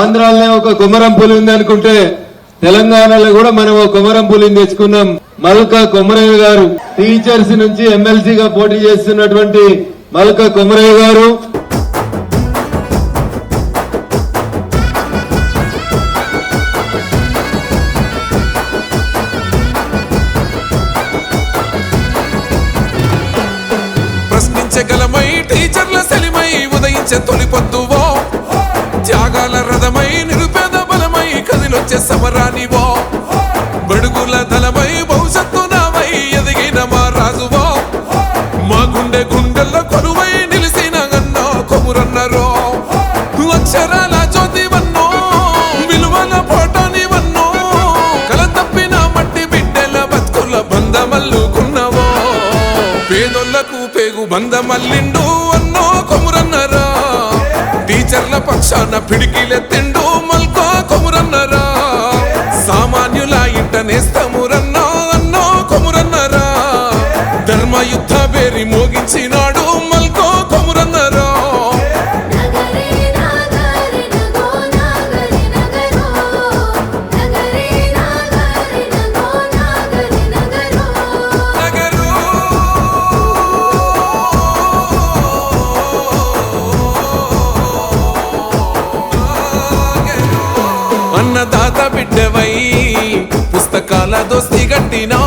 ఆంధ్రాలోనే ఒక కుమరం పులి ఉంది అనుకుంటే తెలంగాణలో కూడా మనం ఒక కుమరం పులిని తెచ్చుకున్నాం. మల్క కొమరయ్య గారు టీచర్స్ నుంచి ఎమ్మెల్సీగా పోటీ చేస్తున్నటువంటి మల్క కొమరయ్య గారు. ప్రశ్నించగలమై టీచర్ల సెలిమై ఉదయించే తొలి పొద్దు సమరానివో? బడుగుల తలమై భవిష్యత్తు నావై ఎదిగిన మా రాజువో? మా గుండె గుండెల్లో కొలువై నిలిసిన అన్నో కొమురన్నరో? అక్షరాల జ్యోతివన్నో విలువల పోటానివన్నో కల తప్పిన మట్టి బిడ్డల బతుకుల బంధమల్లుకున్నవో? పేదోళ్ళకు పేగు బంధమల్లిండు అన్నో కొమురన్నరా? టీచర్ల పక్షాన పిడికిలెత్తిండు అన్నో ధర్మ యుద్ధ బేరి మోగించినాడు మల్కో కొమురన్నరా? అన్నదాత బిడ్డవై పుస్తకాల దోస్తి గట్టినా?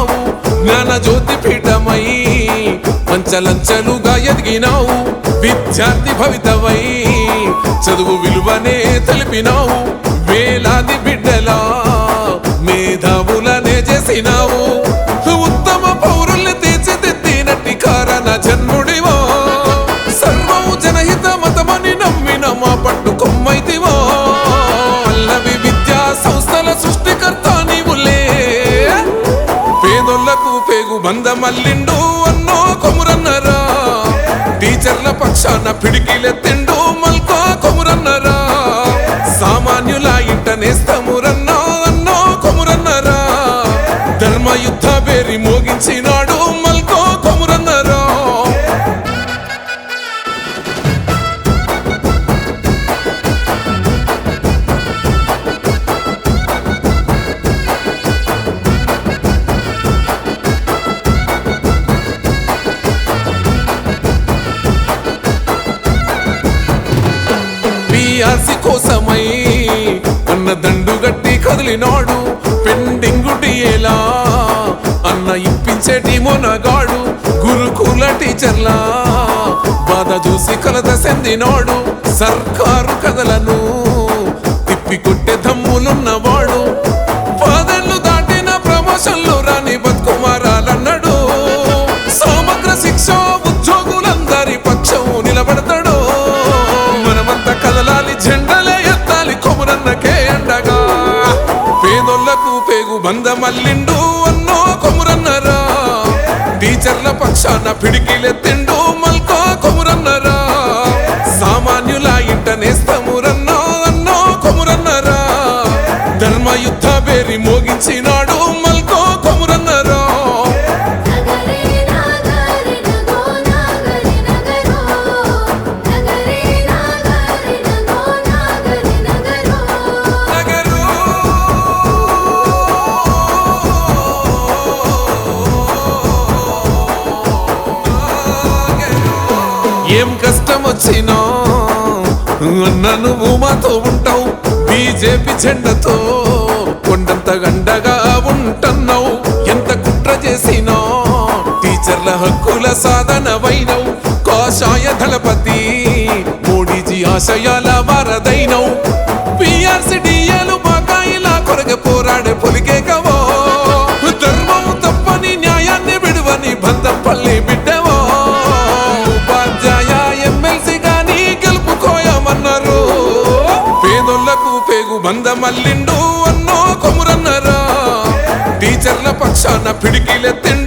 అంచలంచలుగా ఎదిగినావు. విద్యార్థి భవితవై చదువు విలువనే తెలిపినావు. వేలాది బిడ్డలా మేధావులనే చేసినావు. ఉత్తమ పౌరుల్ని తీర్చిదిద్దినట్టి కారణ జన్ముడివా. సర్వం జనహిత మతమని నమ్మిన మా పట్టు కొమ్మైతివా. పల్లవి విద్యా సంస్థల సృష్టికర్త నీవులే. పేదోళ్ళకు పేగు బంధమల్లిండు టీచర్ల పక్షాన పిఆర్సి కోసమై అన్న దండు గట్టి కదిలినాడు. పెండింగు టీయేలా అన్న ఇప్పించేటి మొనగాడు. గురుకుల టీచర్లా బాధ చూసి కలత చెందినాడు. సర్కారు కథలను తిప్పి బంధమల్లిండు అన్నో కొమురన్నరా. టీచర్ల పక్షాన పిడికిలెత్తిండు మల్కో కొమురన్నరా. సామాన్యుల ఇంట నేస్తమురన్నో అన్నో కొమురన్నరా. ధర్మయుద్ధ బేరి మోగించినా ఏం కష్టం వచ్చినా? నన్ను నువ్వు మాతో ఉంటావు బీజేపీ చెండతో కొండంత గండగా ఉంటున్నావు ఎంత కుట్ర చేసినా? టీచర్ల హక్కుల సాధన వైనవు కాషాయ దళపతి. మోడీజీ ఆశయాల వారదైనవు. పిఆర్సి బకాయిలా కొరగ పోరాడే పొలికే కవో. ధర్మం తప్పని న్యాయాన్ని విడువని బంధం పల్లె బంధమల్లిండు అన్నో కొమురన్నరా. టీచర్ల పక్షాన పిడికిలెత్తిండు